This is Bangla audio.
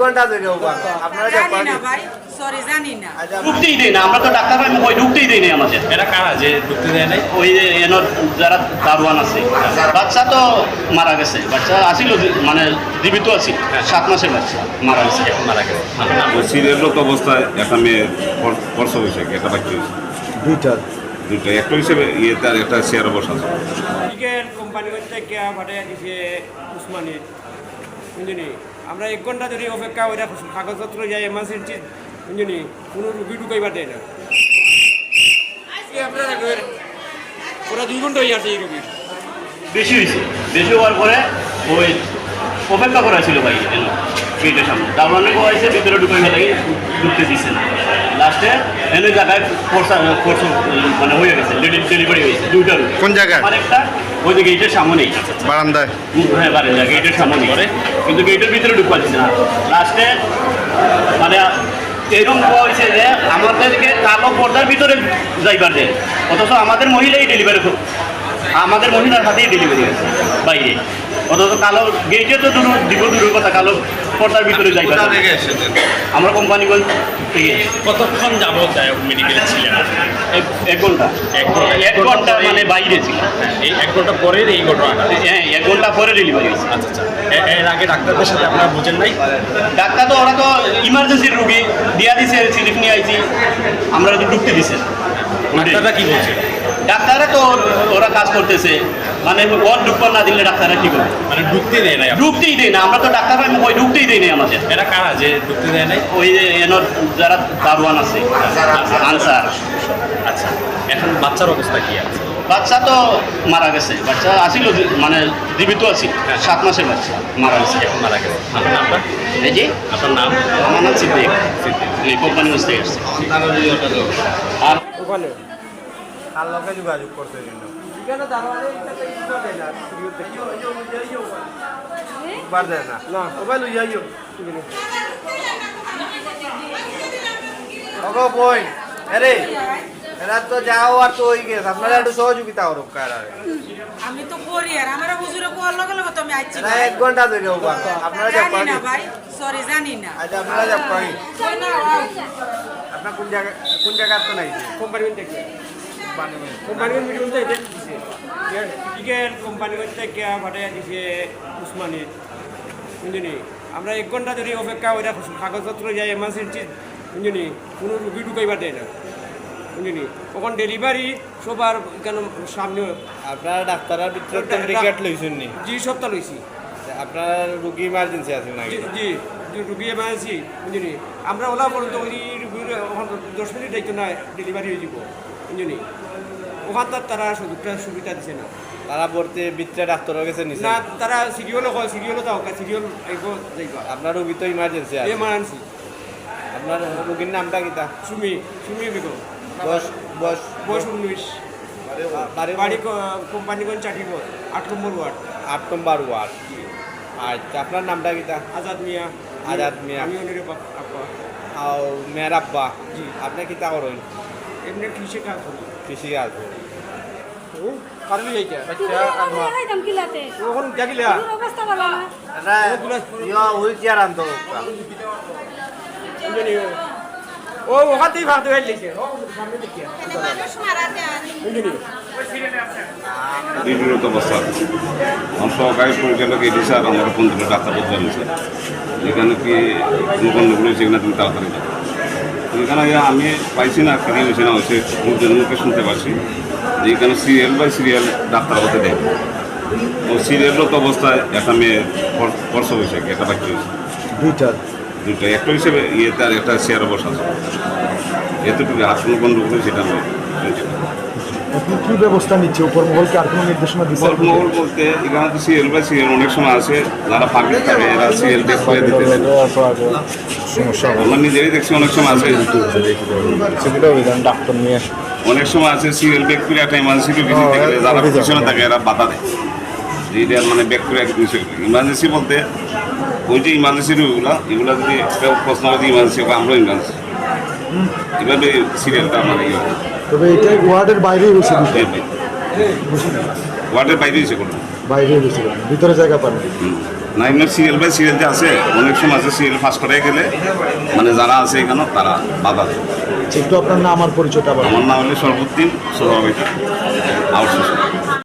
ঘণ্টা ধরে আপনারা যে জানি না পানি ভাই সরি জানি না। আচ্ছা ঢুকতেই দেয় না আমরা তো ডাক্তার ভাই ওই ঢুকতেই দেয় না আমাদের। এরা কারা যে ঢুকতে দেয় নাই? ওই এনর যারা দারোয়ান আছে। বাচ্চা তো মারা গেছে। বাচ্চা আসিল মানে জীবিত আছে। সাত মাসের বাচ্চা মারা গেছে। মারা গেছে। ওই সিরিয়ালরত অবস্থায় একটা মেয়ে বর্ষ হয়েছে একটা বাচ্চা হয়েছে। দুইটা। একটা হিসেবে ইয়ে তার একটা চেয়ারে বসা আছে। কোম্পানি থেকে ভাড়া দিছে উসমানি বুঝলি আমরা এক ঘণ্টা ধরে অপেক্ষা ওইটা কাগজপত্র যাই এমার্জেন্সি বুঝলি কোনো রুগী ঢুকাইবার দেয় না। এই আপনারা একেবারে দুই ঘণ্টা হয়ে আছে এই রুগীর বেশি হয়েছে বেশি হওয়ার পরে ওই অপেক্ষা করা ছিল ভাই গেটের সামনে। দারোয়ানে হয়েছে ভিতরে ঢুকে ফেলে ঢুকতে দিচ্ছে না। লাস্টে এনে জায়গায় মানে হয়ে গেছে ডেলিভারি হয়েছে দুইটা কোন জায়গায়? ওই যে গেটের সামনেই। বারান্দায়। হ্যাঁ বারান্দা গেটের সামনে করে। কিন্তু গেটের ভিতরে ঢুকতে দিচ্ছে না। লাস্টে মানে এরকম হয়েছে যে আমাদেরকে কালো পর্দার ভিতরে যাইবার দেয় অথচ আমাদের মহিলাই ডেলিভারি আমাদের মহিলার হাতেই ডেলিভারি হয়েছে বাইরে। অথচ কালো গেটে তো দূর দিব দূরের কথা কালো পর্দার ভিতরে যাই আমরা কোম্পানিগঞ্জ থেকে কতক্ষণ যাবত মেডিকেলে ছিলেন? এক- ঘণ্টা। এক ঘণ্টা এক ঘণ্টা মানে বাইরে ছিল এই এক ঘণ্টা পরের এই ঘটনাটা। হ্যাঁ এক ঘণ্টা পরে ডেলিভারি হয়েছে। আচ্ছা আচ্ছা। এর আগে ডাক্তারদের সাথে আপনারা বুঝেন নাই? ডাক্তার তো ওরা তো ইমার্জেন্সির রুগী দিয়া দিছে স্লিপ নিয়ে আইছি। আমরা তো ঢুকতে দিছে। ডাক্তাররা কি বলছে? ডাক্তাররা তো ওরা কাজ করতেছে। মানে ওর ঢুকবার না দিলে ডাক্তাররা কি করবে? মানে দেয়। ঢুকতেই দেয় না আমরা তো ডাক্তার ভাই ওই ঢুকতেই দেয় না আমাদের। এরা কারা যে ঢুকতে দেয় নাই? ওই যে এনর যারা দারোয়ান আছে আনসার আচ্ছা এখন বাচ্চার অবস্থা কি আছে? বাচ্চা তো মারা গেছে বাচ্চা আসিল মানে জীবিত আছে সাত মাসের বাচ্চা মারা গেছে। এখন মারা গেছে। আপনার নামটা এই যে? আপনার নাম? আমার নাম সিদ্দিক। এই কোম্পানি থেকে আসছে আর ওখানে কার লগে যোগাযোগ দেয় না সিরিয়াল বার দেয় না। না। মোবাইল লইয়া আইও ওগো বই আরে এরা তো যাও আর তো হয়ে গেছে। আপনারা একটু সহযোগিতা করুক কারা আমি তো করি আর আমার হুজুরে কোয়ার লগে লগে তো আমি আইছি এক ঘণ্টা ধরে ওভার আপনারা যে জানি না ভাই সরি জানি না। আচ্ছা আপনারা যে পানি কই আপনার কোন জায়গা কোন জায়গার তো নাই কোম্পানি থেকে কোম্পানি মিডিয়াম থেকে দিছে। টিকেট কোম্পানি থেকে ভাড়া দিছে উসমানি। বুঝলি? আমরা এক ঘণ্টা ধরে অপেক্ষা ওইটা কাগজপত্র যাই এমার্জেন্সি বুঝলি? কোনো রুগী ঢুকাইবার দেয় না। বুঝলি? তখন ডেলিভারি সবার কেন সামনে আপনার ডাক্তারের ভিতরে টিকেট লইছেন নি? জি সপ্তাহ লইছি আপনার রুগী ইমার্জেন্সি আছে নাকি জি রুগী এমার্জেন্সি বুঝলি? আমরা ওলা পর্যন্ত ওই রুগীর ওখান দশ মিনিট দায়িত্ব না ডেলিভারি হয়ে যাব। বুঝলি ওখান তারা সুযোগটা সুবিধা দিছে না। তারা পড়তে ভিতরে ডাক্তারের কাছে নিছে না তারা সিরিয়ালও কয় সিরিয়ালও দাও সিরিয়াল আইব যাইবা। আপনার রুগী তো ইমার্জেন্সি আছে। এমার্জেন্সি আপনার রুগীর নামটা কিতা সুমি সুমি বেগম। বয়স বয়স বয়স উনিশ। বাড়ি কোম্পানিগঞ্জ চাটিগঞ্জ আট নম্বর ওয়ার্ড। আট নম্বর ওয়ার্ড। আচ্ছা আপনার নামটা কিতা আজাদ মিয়া। আজাদ মিয়া। আমি অনেক আপা আও মেয়ের আব্বা। জি। আপনি কিতা করেন? এমনি কৃষি কাজ করি কৃষি কাজ কারণ যাইতা আচ্ছা আর মা খাইতাম কিলাতে ওখান জাগিলা অবস্থা ভালো না ইয়া হুইল চেয়ার আনতো ও ওখানতেই ভাগ হয়ে লিখে ও সামনে দেখিয়া বুঝলি নিপীড়িত অবস্থা আমার সহকারী পরিচালক এটি স্যার আমার ফোন ডাক্তার বলতে স্যার এখানে কি কোন রয়েছে এখানে তুমি তাড়াতাড়ি এখানে আমি পাইছি না ফিরে হয়েছে না হয়েছে মুখের মুখে শুনতে পারছি যে এখানে সিরিয়াল বাই সিরিয়াল ডাক্তার হতে দেয়। ও সিরিয়ালরত অবস্থায় একটা মেয়ে পরশ হয়েছে একটা বাকি হয়েছে? দুইটা। দুইটা একটা হিসেবে ইয়ে আর একটা চেয়ারে বসা আছে। এতটুকু রোগ নেই সেটা আমি শুনছি না। আপনি কি ব্যবস্থা নিচ্ছে? উপর মহলকে আর কোনো নির্দেশনা দিচ্ছে? মহল বলতে এখানে তো সিরিয়াল বাই সিরিয়াল অনেক সময় আছে। যারা পাবলিক থাকে এরা সিরিয়াল বেস করে হবে। আমরা নিজেরই দেখছি অনেক সময় আছে। সেগুলো ডাক্তার নিয়ে আসে। অনেক সময় আছে সিরিয়াল ব্যাক করে একটা ইমার্জেন্সি দিতে গেলে যারা পিছনে থাকে এরা বাধা দেয়। এটা মানে ব্যাক করে। এক ইমার্জেন্সি বলতে ওই যে ইমার্জেন্সি রুগীগুলো এগুলো যদি প্রশ্ন করে ইমার্জেন্সি হবে আমরাও ইমার্জেন্সি এভাবে সিরিয়ালটা মানে ইয়ে তবে এটা ওয়ার্ডের বাইরেই হয়েছে দুটো ওয়ার্ডের বাইরে এসে করব বাইরেই হয়েছে ভিতরে জায়গা হুম। না এমনি সিরিয়াল বাই সিরিয়াল যে আছে অনেক সময় আছে সিরিয়াল ফার্স্ট করে গেলে মানে যারা আছে এখানে তারা বাধা দেয়। একটু আপনার নাম আর পরিচয়টা আবার আমার নাম হলো সর্বোদ্দিন সোহাবিত আউটসোর্সিং